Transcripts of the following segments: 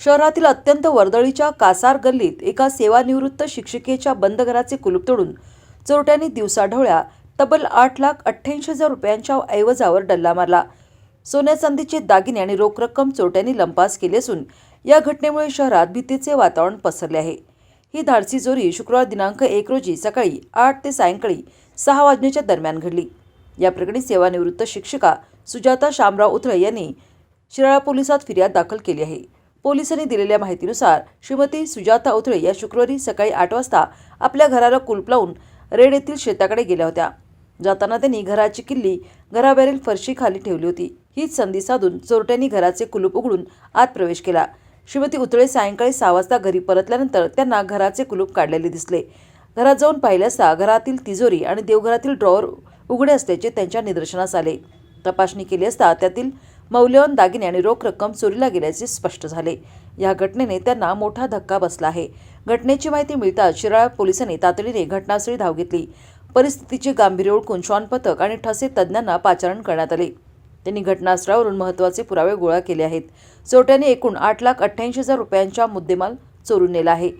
शहरातील अत्यंत वर्दळीच्या कासार गल्लीत एका सेवानिवृत्त शिक्षिकेच्या बंद घराचे कुलूप तोडून चोरट्यांनी दिवसाढवळ्या तब्बल आठ लाख अठ्ठ्याऐंशी हजार रुपयांच्या ऐवजावर डल्ला मारला. सोन्या चांदीचे दागिने आणि रोख रक्कम चोरट्यांनी लंपास केली असून या घटनेमुळे शहरात भीतीचे वातावरण पसरले आहे. ही धाडसी चोरी शुक्रवार दिनांक एक रोजी सकाळी आठ ते सायंकाळी सहा वाजण्याच्या दरम्यान घडली. या प्रकरणी सेवानिवृत्त शिक्षिका सुजाता शामराव उथळे यांनी शिराळा पोलिसात फिर्याद दाखल केली आहे. पोलिसांनी दिलेल्या माहितीनुसार श्रीमती सुजाता उथळे या शुक्रवारी सकाळी आठ वाजता आपल्या घराला कुलूप लावून रेड येथील शेताकडे गेल्या होत्या. जाताना त्यांनी घराची किल्ली घराबाहेरील फरशी खाली ठेवली होती. हीच संधी साधून चोरट्यांनी घराचे कुलूप उघडून आत प्रवेश केला. श्रीमती उतळे सायंकाळी सहा वाजता घरी परतल्यानंतर त्यांना घराचे कुलूप काढलेले दिसले. घरात जाऊन पाहिले असता घरातील तिजोरी आणि देवघरातील ड्रॉवर उघडे असल्याचे त्यांच्या निदर्शनास आले. तपासणी केली असता त्यातील मौल्यवान दागिने आणि रोख रक्कम चोरीला गेल्याचे स्पष्ट झाले. या घटनेने त्यांना मोठा धक्का बसला आहे. घटनेची माहिती मिळताच शिराळा पोलिसांनी तातडीने घटनास्थळी धाव घेतली. परिस्थितीचे गांभीर्य ओळखून श्वान पथक आणि ठसे तज्ज्ञांना पाचारण करण्यात आले. त्यांनी घटनास्थळावरून महत्त्वाचे पुरावे गोळा केले आहेत. चोरट्याने एकूण आठ लाख अठ्ठ्याऐंशी हजार रुपयांचा मुद्देमाल चोरून नेला आहे.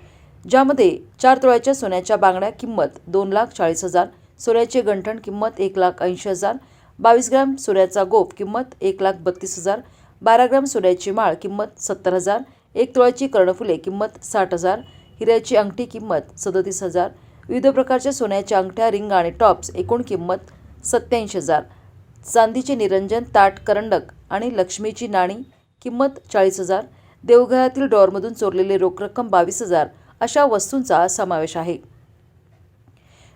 ज्यामध्ये चार तोळ्याच्या सोन्याच्या बांगड्या किंमत दोन लाख चाळीस हजार सोन्याचे गंठण किंमत एक लाख ऐंशी हजार बावीस ग्रॅम सोन्याचा गोप किंमत एक लाख बत्तीस हजार. बारा ग्रॅम सोन्याची माळ किंमत सत्तर हजार. एक तोळ्याची कर्णफुले किंमत साठ हजार. हिऱ्याची अंगठी किंमत सदतीस हजार. विविध प्रकारच्या सोन्याच्या अंगठ्या रिंग आणि टॉप्स एकूण किंमत सत्याऐंशी हजार. चांदीचे निरंजन ताट करंडक आणि लक्ष्मीची नाणी किंमत चाळीस हजार. देवघरातील डॉरमधून चोरलेले रोख रक्कम बावीस हजार. अशा वस्तूंचा समावेश आहे.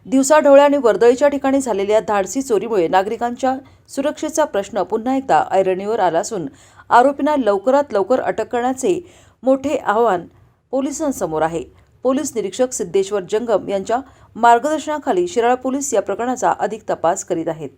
दिवसाढवळ्या आणि वर्दळीच्या ठिकाणी झालेल्या धाडसी चोरीमुळे नागरिकांच्या सुरक्षेचा प्रश्न पुन्हा एकदा ऐरणीवर आला असून आरोपींना लवकरात लवकर अटक करण्याचे मोठे आव्हान पोलिसांसमोर आहे. पोलीस निरीक्षक सिद्धेश्वर जंगम यांच्या मार्गदर्शनाखाली शिराळा पोलीस या प्रकरणाचा अधिक तपास करीत आहेत.